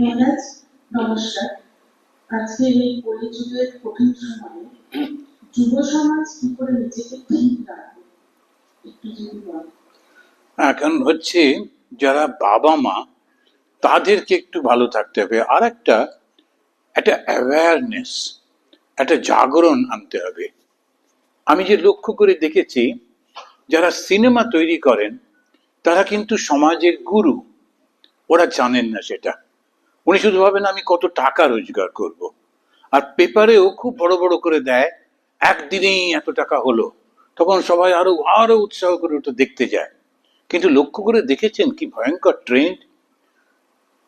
মহারাজ নমস্কার। আজকে এই কলিযুগের কঠিন সময়ে যুব সমাজ কি করে নিজেকে এখন হচ্ছে যারা বাবা মা তাদেরকে একটু ভালো থাকতে হবে। আর একটা একটা অ্যাওয়ারনেস একটা জাগরণ আনতে হবে। আমি যে লক্ষ্য করে দেখেছি, যারা সিনেমা তৈরি করেন, তারা কিন্তু সমাজের গুরু, ওরা জানেন না সেটা। উনি শুধু ভাবেন, আমি কত টাকা রোজগার করব। আর পেপারেও খুব বড় বড় করে দেয়, একদিনেই এত টাকা হলো। তখন সবাই আরও আরও উৎসাহ করে ওটা দেখতে যায়। কিন্তু লক্ষ্য করে দেখেছেন কি ভয়ঙ্কর ট্রেন্ড?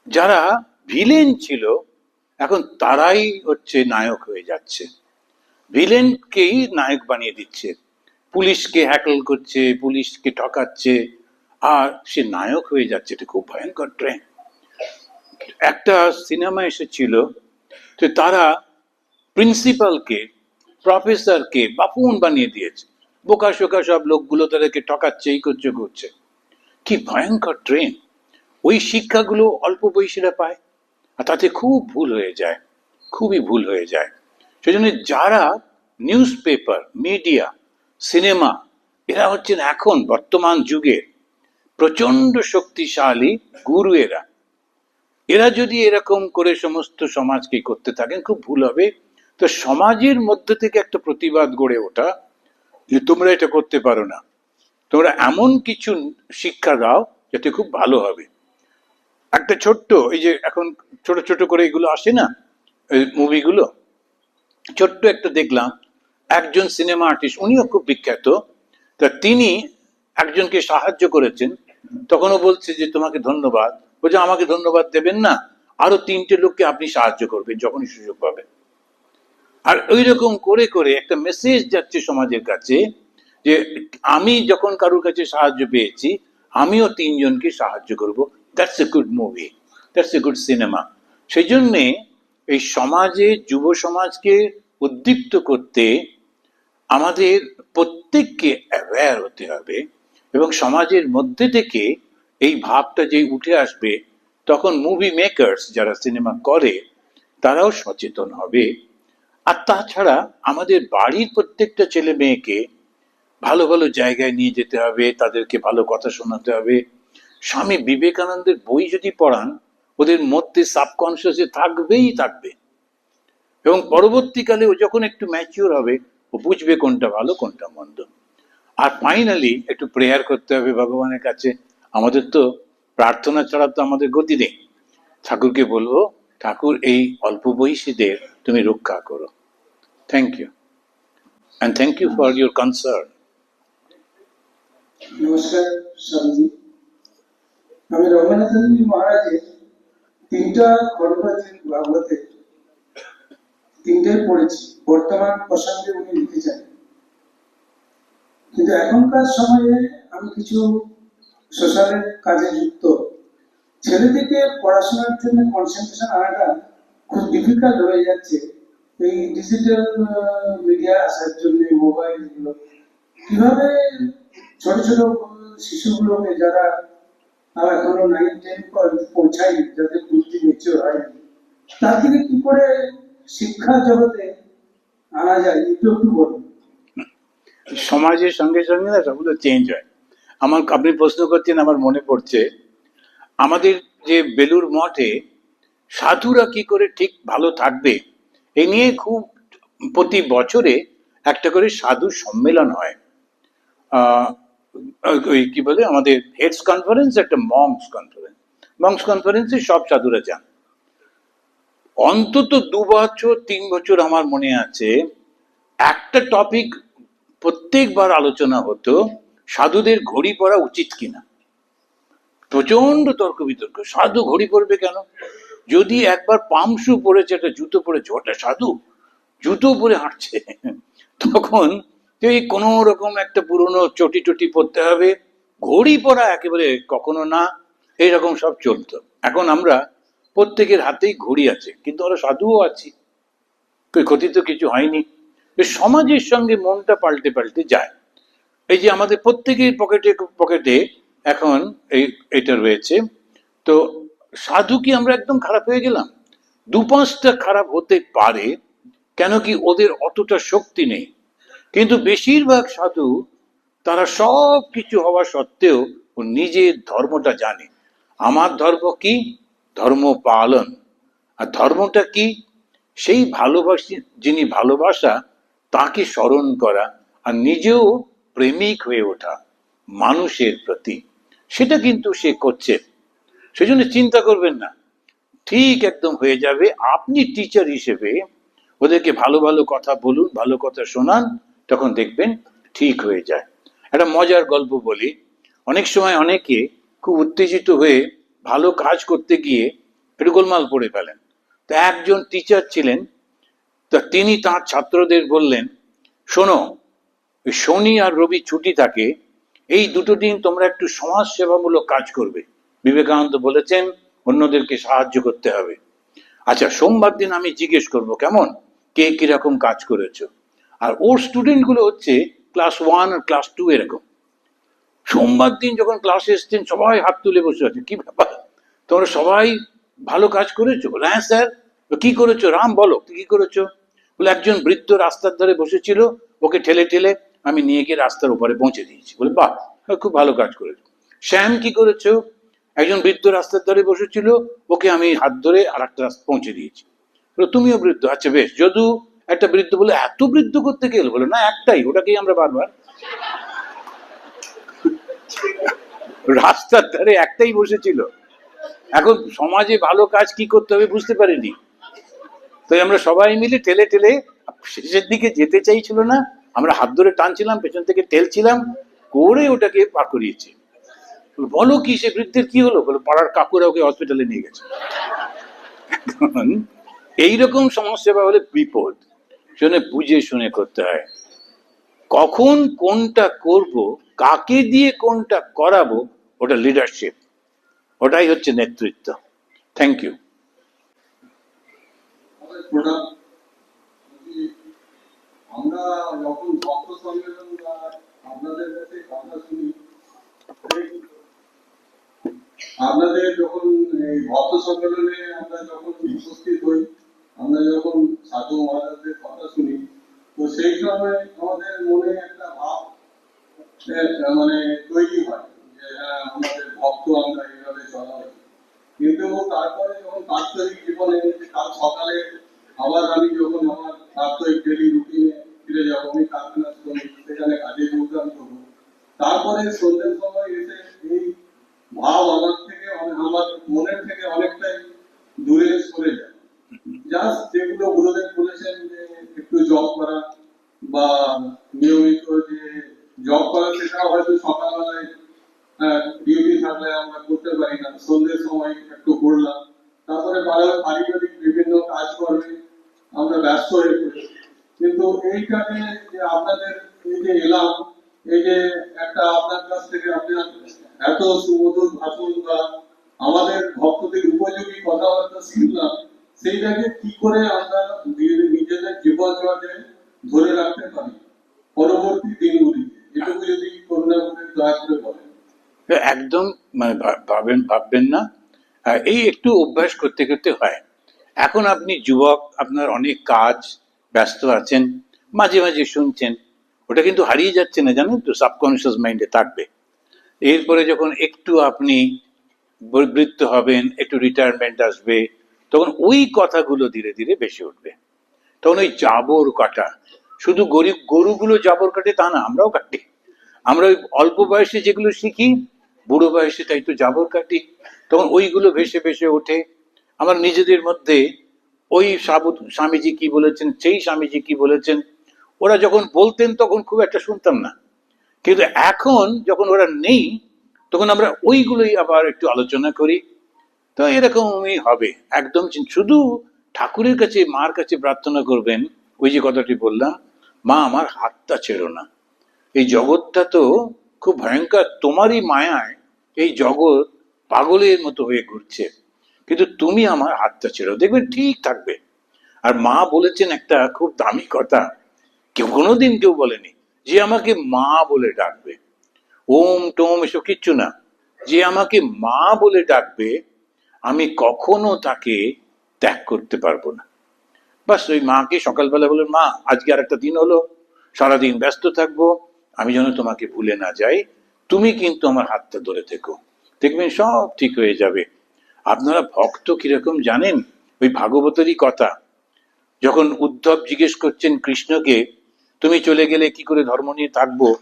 যারা ভিলেন ছিল, এখন তারাই হচ্ছে নায়ক হয়ে যাচ্ছে। ভিলেনকেই নায়ক বানিয়ে দিচ্ছে। পুলিশকে হ্যাকল করছে, পুলিশকে ঠকাচ্ছে, আর সে নায়ক হয়ে যাচ্ছে। এটা খুব ভয়ঙ্কর ট্রেন্ড। একটা সিনেমা এসেছিল তো তারা প্রিন্সিপালকে, প্রফেসরকে বাপুন বানিয়ে দিয়েছে। বোকা শোকা সব লোকগুলো তাদেরকে ঠকাচ্ছে, এই করছে করছে। কি ভয়ঙ্কর ট্রেন। ওই শিক্ষাগুলো অল্প বয়সীরা পায় আর তাতে খুব ভুল হয়ে যায়, খুবই ভুল হয়ে যায়। সেজন্য যারা নিউজ পেপার মিডিয়া, সিনেমা, এরা হচ্ছেন এখন বর্তমান যুগের প্রচণ্ড শক্তিশালী গুরু এরা। এরা যদি এরকম করে সমস্ত সমাজকে করতে থাকেন, খুব ভুল হবে। তো সমাজের মধ্যে থেকে একটা প্রতিবাদ গড়ে ওঠা যে তোমরা এটা করতে পারো না। তোমরা এমন কিছু শিক্ষা দাও যাতে খুব ভালো হবে। একটা ছোট্ট, এই যে এখন ছোট ছোট করে এগুলো আসে না মুভিগুলো? ছোট্ট একটা দেখলাম, একজন সিনেমা আর্টিস্ট, উনিও খুব বিখ্যাত, তা তিনি একজনকে সাহায্য করেছেন। তখনও বলছে যে তোমাকে ধন্যবাদ বলছে, আমাকে ধন্যবাদ দেবেন না। আরও তিনটে লোককে আপনি সাহায্য করবেন, যখনই সুযোগ পাবেন। আর ওই রকম করে করে একটা মেসেজ যাচ্ছে সমাজের কাছে যে, আমি যখন কারোর কাছে সাহায্য পেয়েছি, আমিও তিনজনকে সাহায্য করব। That's a good movie that's a good cinema সেই জন্যে এই সমাজে, যুব সমাজকে উদ্দীপ্ত করতে আমাদের প্রত্যেককে অ্যাওয়্যার হতে হবে এবং সমাজের মধ্যে থেকে এই ভাবটা যে উঠে আসবে, তখন মুভি মেকার্স যারা সিনেমা করে, তারাও সচেতন হবে। আর তাছাড়া আমাদের বাড়ির প্রত্যেকটা ছেলে মেয়েকে ভালো ভালো জায়গায় নিয়ে যেতে হবে, তাদেরকে ভালো কথা শোনাতে হবে। স্বামী বিবেকানন্দের বই যদি পড়ান, ওদের মধ্যে সাবকনসিয়াসে থাকবেই থাকবে। এবং পরবর্তীকালে ও যখন একটু ম্যাচিওর হবে, ও বুঝবে কোনটা ভালো, কোনটা মন্দ। আর ফাইনালি একটু প্রেয়ার করতে হবে ভগবানের কাছে। আমাদের তো প্রার্থনা ছাড়া তো আমাদের গতি নেই। ঠাকুরকে বলব, ঠাকুর এই অল্প বয়সীদের তুমি রক্ষা করো। Thank you and thank you for your concern আমি রঘুনাথানজি মহারাজের তিনটা তিনটাই পড়েছি। বর্তমান প্রসঙ্গে উনি কিন্তু এখনকার সময়ে আমি কিছু সোশ্যালের কাজে যুক্ত। ছেলেদেরকে পড়াশোনার জন্য কনসেন্ট্রেশন আনাটা খুব ডিফিকাল্ট হয়ে যাচ্ছে। এই ডিজিটাল মিডিয়া আসার জন্য মোবাইল এগুলো। কীভাবে ছোট ছোট শিশুগুলোকে যারা এখনও নাইন টেন পৌঁছায়নি, যাদের বুদ্ধি মেচিওর হয়নি তাদেরকে কি করে শিক্ষা জগতে আনা যায়, একটু একটু বলুন। সমাজের সঙ্গে সঙ্গে না সবগুলো চেঞ্জ হয়। আমার, আপনি প্রশ্ন করছেন, আমার মনে পড়ছে, আমাদের যে বেলুর মঠে সাধুরা কি করে ঠিক ভালো থাকবে এই নিয়ে খুব প্রতি বছরে একটা করে সাধু সম্মেলন হয়। ওই কি বলে, আমাদের হেডস কনফারেন্স একটা মংস কনফারেন্স মংস কনফারেন্সে সব সাধুরা যান। অন্তত দু বছর, তিন বছর আমার মনে আছে, একটা টপিক প্রত্যেকবার আলোচনা হতো সাধুদের ঘড়ি পরা উচিত কিনা? প্রচণ্ড তর্ক বিতর্ক সাধু ঘড়ি পরবে কেন? যদি একবার পামশু পরেছে, একটা জুতো পরেছে, ওটা সাধু? জুতো পরে হাঁটছে। তখন এই কোনো রকম একটা পুরনো চটি টটি পরতে হবে। ঘড়ি পরা একেবারে কখনো না, এইরকম সব চলতো। এখন আমরা প্রত্যেকের হাতেই ঘড়ি আছে, কিন্তু আমরা সাধুও আছি। ক্ষতি তো কিছু হয়নি। সমাজের সঙ্গে মনটা পাল্টে পাল্টে যায়। এই যে আমাদের প্রত্যেকের পকেটে পকেটে এখন এই এটা রয়েছে। তো সাধু কি আমরা একদম খারাপ হয়ে গেলাম? দু পাঁচটা খারাপ হতে পারে, কেন কি ওদের অতটা শক্তি নেই। কিন্তু বেশিরভাগ সাধু তারা সব কিছু হওয়া সত্ত্বেও ও নিজের ধর্মটা জানে। আমার ধর্ম কি? ধর্ম পালন। আর ধর্মটা কি? সেই ভালোবাসি, যিনি ভালোবাসা, তাকে স্মরণ করা। আর নিজেও প্রেমিক হয়ে ওঠা মানুষের প্রতি, সেটা কিন্তু সে করছে। সেজন্য চিন্তা করবেন না। ঠিক একদম হয়ে যাবে। আপনি টিচার হিসেবে ওদেরকে ভালো ভালো কথা বলুন, ভালো কথা শোনান, তখন দেখবেন ঠিক হয়ে যায়। একটা মজার গল্প বলি। অনেক সময় অনেকে খুব উত্তেজিত হয়ে ভালো কাজ করতে গিয়ে একটু গোলমাল পড়ে ফেলেন। তা একজন টিচার ছিলেন, তা তিনি তার ছাত্রদের বললেন, শোনো শনি আর রবি ছুটি থাকে এই দুটো দিন তোমরা একটু সমাজ সেবামূলক কাজ করবে। বিবেকানন্দ বলেছেন অন্যদেরকে সাহায্য করতে হবে। আচ্ছা সোমবার দিন আমি জিজ্ঞেস করব কেমন? কে কীরকম কাজ করেছ? আর ওর স্টুডেন্টগুলো হচ্ছে ক্লাস ওয়ান আর ক্লাস টু এরকম। সোমবার দিন যখন ক্লাসে এসছেন সবাই হাত তুলে বসে আছে কি ব্যাপার? তোমরা সবাই ভালো কাজ করেছ? বলে, হ্যাঁ স্যার। কি করেছ? রাম বলো। কি করেছ? বলে একজন বৃদ্ধ রাস্তার ধারে বসেছিল ওকে ঠেলে ঠেলে আমি নিয়ে গিয়ে রাস্তার উপরে পৌঁছে দিয়েছি। বলে, বাহ, খুব ভালো কাজ করেছ। শ্যাম কি করেছ? একজন বৃদ্ধ রাস্তার ধারে বসেছিল, ওকে আমি হাত ধরে আর একটা রাস্তা পৌঁছে দিয়েছি। বলে, তুমিও বৃদ্ধ? আচ্ছা বেশ। যদু? একটা বৃদ্ধ বলে, এত বৃদ্ধ করতে গেল? বলে, না, একটাই, ওটাকেই আমরা বারবার রাস্তার ধারে একটাই বসেছিল। এখন সমাজে ভালো কাজ কি করতে হবে বুঝতে পারিনি। তাই আমরা সবাই মিলে ঠেলে ঠেলে শেষের দিকে যেতে চাইছিল না আমরা হাত ধরে টানছিলাম, পেছন থেকে ঠেলছিলাম করে ওটাকে পার করিয়েছি। বলো কি, সে বৃদ্ধের কি হলো? বলে, পাড়ার কাকুরা ওকে হসপিটালে নিয়ে গেছে। এইরকম সমস্যা হলে বিপদ। শুনে বুঝে শুনে করতে হয়। কখন কোনটা করব, কাকে দিয়ে কোনটা করাবো, ওটা লিডারশিপ ওটাই হচ্ছে নেতৃত্ব। থ্যাংক ইউ আপনাদের যখন এই ভক্ত সম্মেলনে আমরা যখন উপস্থিত হই, আমরা যখন সাধু মহারাজদের কথা শুনি, তো সেই সময় আমাদের মনে একটা ভাব মানে তৈরি হয় যে হ্যাঁ আমাদের ভক্ত আমরা এইভাবে চলা উচিত। কিন্তু তারপরে যখন বাস্তবিক জীবনে কাল সকালে আবার আমি যখন আমার প্রাত্যহিক ডেলি রুটিনে ফিরে যাব, আমি কারখানা শ্রমিক সেখানে কাজে যোগদান করব তারপরে সন্ধ্যের সময় এসে এই ভাব আমার থেকে, আমার মনের থেকে অনেকটাই দূরে সরে যায়। জাস্ট যেগুলো গুরুদেব বলেছেন যে একটু জব করা বা নিয়মিত যে জব করা, সেটাও হয়তো সকালবেলায় ডিউটি থাকলে আমরা করতে পারি না। সন্ধ্যের সময় একটু করলাম। তারপরে পারি- পারিবারিক বিভিন্ন কাজকর্মে আমরা ব্যস্ত হয়ে পড়ি কিন্তু এইটাকে যে আপনাদের এই যে এলাম, এই যে একটা আপনার কাছ থেকে আপনার এত সুমধুর ভাষণ বা আমাদের ভক্তদের উপযোগী কথাবার্তা শিখলাম সেইটাকে কি করে আমরা নিজেদের জীবন ধরে রাখতে পারি পরবর্তী দিনগুলিতে এটুকু যদি করুণা করে দয়া করে বলেন। একদম মানে ভাবেন, ভাববেন না। এই একটু অভ্যাস করতে করতে হয়। এখন আপনি যুবক, আপনার অনেক কাজ ব্যস্ত আছেন, মাঝে মাঝে শুনছেন, ওটা কিন্তু হারিয়ে যাচ্ছে না, জানেন তো সাবকনশিয়াস মাইন্ডে থাকবে। এরপরে যখন একটু আপনি বৃত্ত হবেন, একটু রিটায়ারমেন্ট আসবে, তখন ওই কথাগুলো ধীরে ধীরে বেশি উঠবে। তখন ওই জাবর কাটা, শুধু গরিব, গরুগুলো জাবর কাটে তা না, আমরাও কাটি। আমরা ওই অল্প বয়সে যেগুলো শিখি, বুড়ো বয়সে তাই তো জাবর কাটি। তখন ওইগুলো ভেসে ভেসে ওঠে। আমার নিজেদের মধ্যে ওই সাবু- স্বামীজি কি বলেছেন, সেই স্বামীজি কি বলেছেন, ওরা যখন বলতেন তখন খুব একটা শুনতাম না। কিন্তু এখন যখন ওরা নেই, তখন আমরা ওইগুলোই আবার একটু আলোচনা করি। তো এরকমই হবে। একদম শুধু ঠাকুরের কাছে, মার কাছে প্রার্থনা করবেন, ওই যে কথাটি বললাম, মা, আমার হাতটা ছেড়ো না। এই জগৎটা তো খুব ভয়ঙ্কর, তোমারই মায়ায় এই জগৎ পাগলের মতো হয়ে ঘুরছে। কিন্তু তুমি আমার হাতটা ছেড়ো দেখবেন ঠিক থাকবে। আর মা বলেছেন একটা খুব দামি কথা। কেউ কোনোদিন কেউ বলেনি যে আমাকে মা বলে ডাকবে। ওম টোম এসব কিচ্ছু না। যে আমাকে মা বলে ডাকবে, আমি কখনো তাকে ত্যাগ করতে পারব না। বাস ওই মাকে সকালবেলা বললেন, মা, আজকে আর একটা দিন হলো। সারাদিন ব্যস্ত থাকব। আমি যেন তোমাকে ভুলে না যাই। তুমি কিন্তু আমার হাতটা ধরে থেকো। দেখবেন সব ঠিক হয়ে যাবে। আপনারা ভক্ত কীরকম জানেন? ওই ভাগবতেরই কথা। যখন উদ্ধব জিজ্ঞেস করছেন কৃষ্ণকে, তুমি চলে গেলে কি করে ধর্ম নিয়ে থাকব?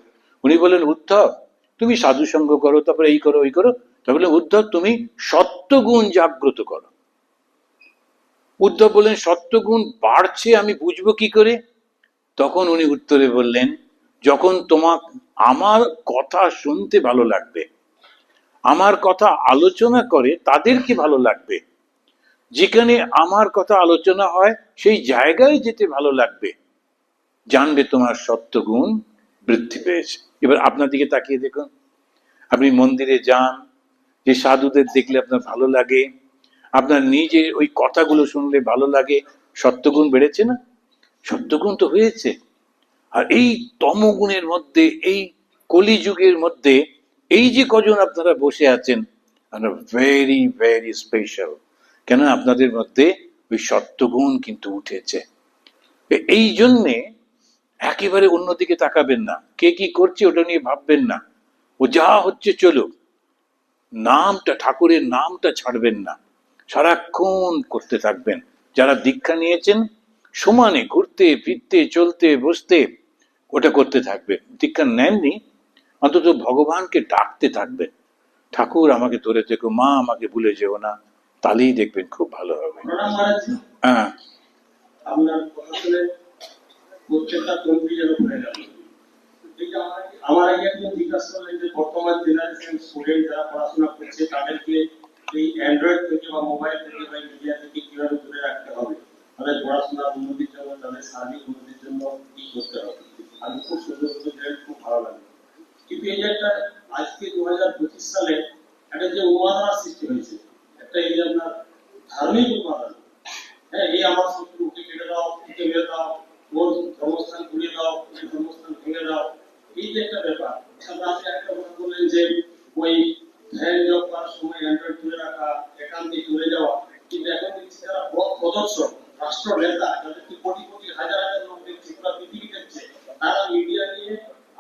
উনি বলেন উদ্ধব, তুমি সাধু সঙ্গ করো, তারপরে এই করো, ওই করো। তারপরে উদ্ধব, তুমি সত্যগুণ জাগ্রত করো। উদ্ধব বললেন, সত্যগুণ বাড়ছে, আমি বুঝব কি করে? তখন উনি উত্তরে বললেন, যখন তোমার আমার কথা শুনতে ভালো লাগবে আমার কথা আলোচনা করে তাদেরকে ভালো লাগবে? যেখানে আমার কথা আলোচনা হয়, সেই জায়গায় যেতে ভালো লাগবে। জানবে তোমার সত্যগুণ বৃদ্ধি পেয়েছে। এবার আপনার দিকে তাকিয়ে দেখুন। আপনি মন্দিরে যান, যে সাধুদের দেখলে আপনার ভালো লাগে। আপনার নিজে ওই কথাগুলো শুনলে ভালো লাগে। সত্যগুণ বেড়েছে না? সত্যগুণ তো হয়েছে। আর এই তমগুণের মধ্যে, এই কলিযুগের মধ্যে এই যে কজন আপনারা বসে আছেন ভেরি ভেরি স্পেশাল কেন আপনাদের মধ্যে ওই সত্যগুণ কিন্তু উঠেছে। এই জন্যে একেবারে অন্যদিকে তাকাবেন না। কে কি করছে ওটা নিয়ে ভাববেন না। ও যা হচ্ছে চলুক। নামটা, ঠাকুরের নামটা ছাড়বেন না। সারাক্ষণ করতে থাকবেন। যারা দীক্ষা নিয়েছেন, সমানে ঘুরতে, ফিরতে, চলতে, বসতে, ওটা করতে থাকবেন। দীক্ষা নেননি অন্তত ভগবানকে ডাকতে থাকবেন ঠাকুর আমাকে ধরে থেকো মা আমাকে ভুলে যেও না তাহলেই দেখবেন খুব ভালো হবে। হ্যাঁ। আমার আগে একজন জিজ্ঞাসা করলেন যে বর্তমান জেনারেশন স্টুডেন্ট যারা পড়াশোনা করছে তাদেরকে এই অ্যান্ড্রয়েড থেকে বা মোবাইল থেকে বা মিডিয়া থেকে কীভাবে দূরে রাখতে হবে? তাদের পড়াশোনার উন্নতির জন্য তাদের শারীরিক উন্নতির জন্য কি করতে হবে? আমি খুব সুন্দর সুন্দর খুব ভালো লাগে। একটা আজকে দু হাজার পঁচিশ সালে একটা যে উন্মাদনার সৃষ্টি হয়েছে, একটা এই যে আপনার ধার্মিক উন্মাদনা হ্যাঁ এই আমার শত্রু, ওকে কেটে দাও, ওকে মেরে দাও, ওর ধর্মস্থান ঘুরিয়ে দাও ওই ধর্মস্থান ভেঙে দাও। এই যে একটা ব্যাপার আপনি একটা কথা বললেন যে ওই ধ্যান জপ সময় অ্যান্ড্রয়েড তুলে রাখা, একান্তে চলে যাওয়া। কিন্তু এখন দেখছি পথ প্রদর্শক রাষ্ট্র নেতা যাদেরকে কোটি কোটি, হাজার হাজার লোক দেখছে পৃথিবী দেখছে, তারা মিডিয়া নিয়ে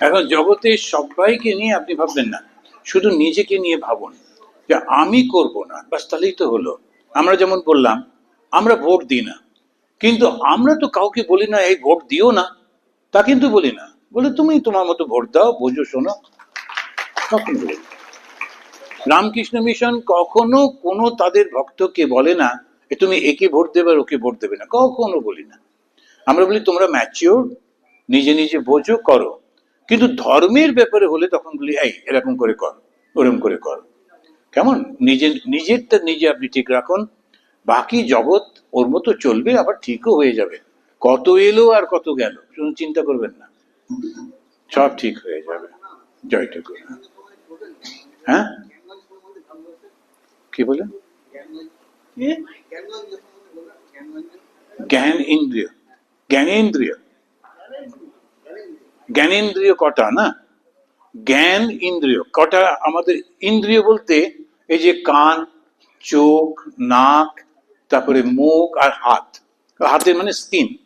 এখন জগতের সবাইকে নিয়ে আপনি ভাববেন না। শুধু নিজেকে নিয়ে ভাবুন যে আমি করব না। বাস তাহলেই তো হলো। আমরা যেমন বললাম, আমরা ভোট দিই না। কিন্তু আমরা তো কাউকে বলি না, এই ভোট দিও না। তা কিন্তু বলি না। বলে, তুমি তোমার মতো ভোট দাও, বোঝো, শোনো। বলি। রামকৃষ্ণ মিশন কখনো কোনো তাদের ভক্তকে বলে না "এ তুমি একে ভোট দেবে আর ওকে ভোট দেবে না। কখনো বলি না। আমরা বলি, তোমরা ম্যাচিওর নিজে নিজে বোঝো, করো। কিন্তু ধর্মের ব্যাপারে হলে তখন বলি এই এরকম করে কর ওরকম করে কর। কেমন? নিজের নিজেরটা নিজে আপনি ঠিক রাখুন বাকি জগৎ ওর মতো চলবে আবার ঠিকও হয়ে যাবে। কত এলো আর কত গেল শুধু চিন্তা করবেন না। সব ঠিক হয়ে যাবে। জয় ঠাকুর। হ্যাঁ? কি বলেন জ্ঞান ইন্দ্রিয়। জ্ঞানেন্দ্রিয়। জ্ঞানেন্দ্রিয় কটা, না? জ্ঞান, ইন্দ্রিয়। কটা আমাদের ইন্দ্রিয় বলতে এই যে কান, চোখ, নাক, তারপরে মুখ আর হাত। হাতের মানে স্কিন।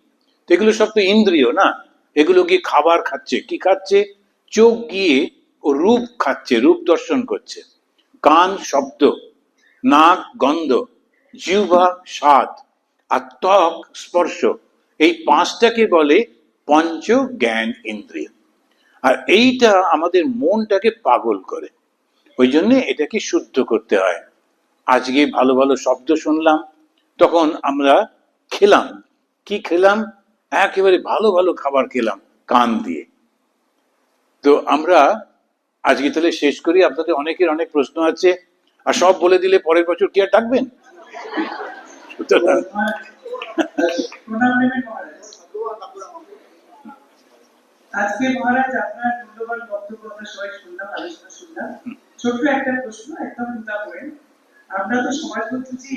এগুলো সব তো ইন্দ্রিয়, না? এগুলো গিয়ে খাবার খাচ্ছে। কি খাচ্ছে? চোখ গিয়ে ও রূপ খাচ্ছে, রূপ দর্শন করছে। কান শব্দ, নাক গন্ধ, জিহ্বা স্বাদ, আর ত্বক স্পর্শ। এই পাঁচটাকে বলে পঞ্চ জ্ঞান ইন্দ্রিয় আর এইটা আমাদের মনটাকে পাগল করে। ওই জন্য এটাকে শুদ্ধ করতে হয়। আজকে ভালো ভালো শব্দ শুনলাম, তখন আমরা খেলাম। কি খেলাম? একেবারে ভালো ভালো খাবার খেলাম, কান দিয়ে। তো আমরা আজকে তাহলে শেষ করি। আপনাদের অনেকের অনেক প্রশ্ন আছে। আর সব বলে দিলে পরের বছর কি আর ডাকবেন? সুতরাং আজকে মহারাজ আপনার মূল্যবান বক্তব্য আমরা সবাই শুনলাম আলোচনা শুনলাম। ছোট্ট একটা প্রশ্ন একদম চিন্তা করেন আমরা তো সমাজ বলতেছি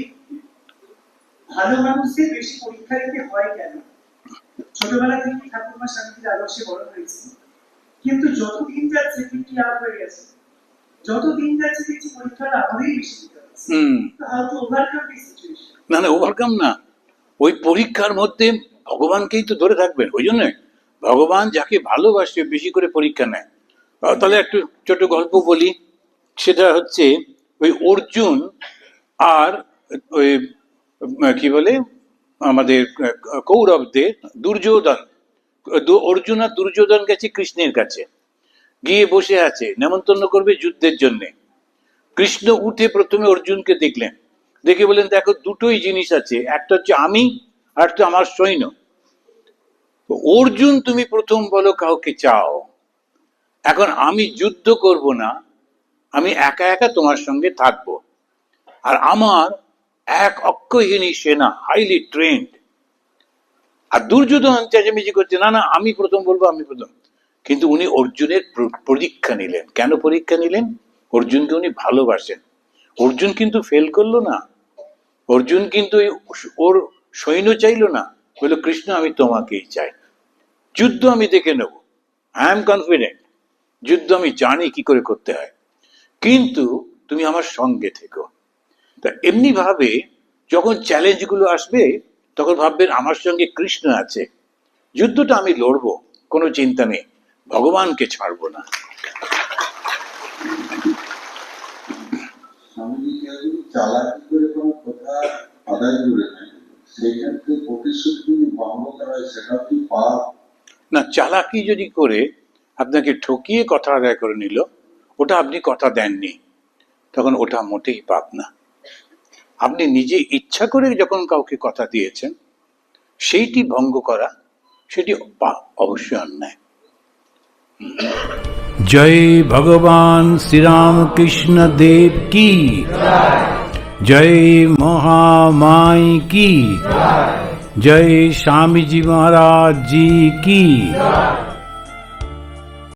ভালো মানুষদের বেশি পরীক্ষা দিতে হয় কেন? ছোটবেলা থেকে ঠাকুরমা স্বামীজির আদর্শে বড় হয়েছে। কিন্তু যত দিন যাচ্ছে ফিফটি আপ হয়ে গেছে। যত দিন যাচ্ছে দেখছি পরীক্ষাটা আমাদেরই বেশি দিতে হচ্ছে how to overcome this situation না না ওভারকাম না। ওই পরীক্ষার মধ্যে ভগবানকেই তো ধরে থাকবেন ওই জন্য ভগবান যাকে ভালোবাসে বেশি করে পরীক্ষা নেয়। তাহলে একটু ছোট গল্প বলি। সেটা হচ্ছে ওই অর্জুন আর ওই কি বলে, আমাদের কৌরবদের দুর্যোধন। অর্জুন আর দুর্যোধন গেছে কৃষ্ণের কাছে। গিয়ে বসে আছে, নেমন্তন্ন করবে যুদ্ধের জন্যে। কৃষ্ণ উঠে প্রথমে অর্জুনকে দেখলেন। দেখে বললেন, দেখো, দুটোই জিনিস আছে। একটা হচ্ছে আমি, আর একটা আমার সৈন্য। অর্জুন, তুমি প্রথম বলো কাউকে চাও। এখন আমি যুদ্ধ করব না, আমি একা একা তোমার সঙ্গে থাকব। আর আমার এক অক্ষহীনী সেনা হাইলি ট্রেন্ড আর দুর্যোধন চেঁচামেচি করছে, না না, আমি প্রথম বলব, আমি প্রথম। কিন্তু উনি অর্জুনের প্র- পরীক্ষা নিলেন। কেন পরীক্ষা নিলেন? অর্জুনকে উনি ভালোবাসেন। অর্জুন কিন্তু ফেল করল না। অর্জুন কিন্তু ওর সৈন্য চাইলো না। বলল কৃষ্ণ, আমি তোমাকেই চাই। যুদ্ধ আমি দেখে নেব। আই এম কনফিডেন্ট যুদ্ধ আমি জানি কি করে করতে হয়। কিন্তু তুমি আমার সঙ্গে থেকো। তা এমনি ভাবে যখন চ্যালেঞ্জগুলো আসবে, তখন ভাববেন, আমার সঙ্গে কৃষ্ণ আছে। যুদ্ধটা আমি লড়বো, কোনো চিন্তা নেই। ভগবানকে ছাড়বো না। চালাকি করে কোনো কথা আদায় করে নেয় না চালাকি যদি করে আপনাকে ঠকিয়ে কথা আদায় করে নিল ওটা আপনি কথা দেননি তখন ওটা মোটেই পাপ না। আপনি নিজে ইচ্ছা করে যখন কাউকে কথা দিয়েছেন সেইটি ভঙ্গ করা সেটি অবশ্যই অন্যায়। জয় ভগবান শ্রীরামকৃষ্ণ দেব কি? জয় महामाई की। जय स्वामी जी महाराज जी की।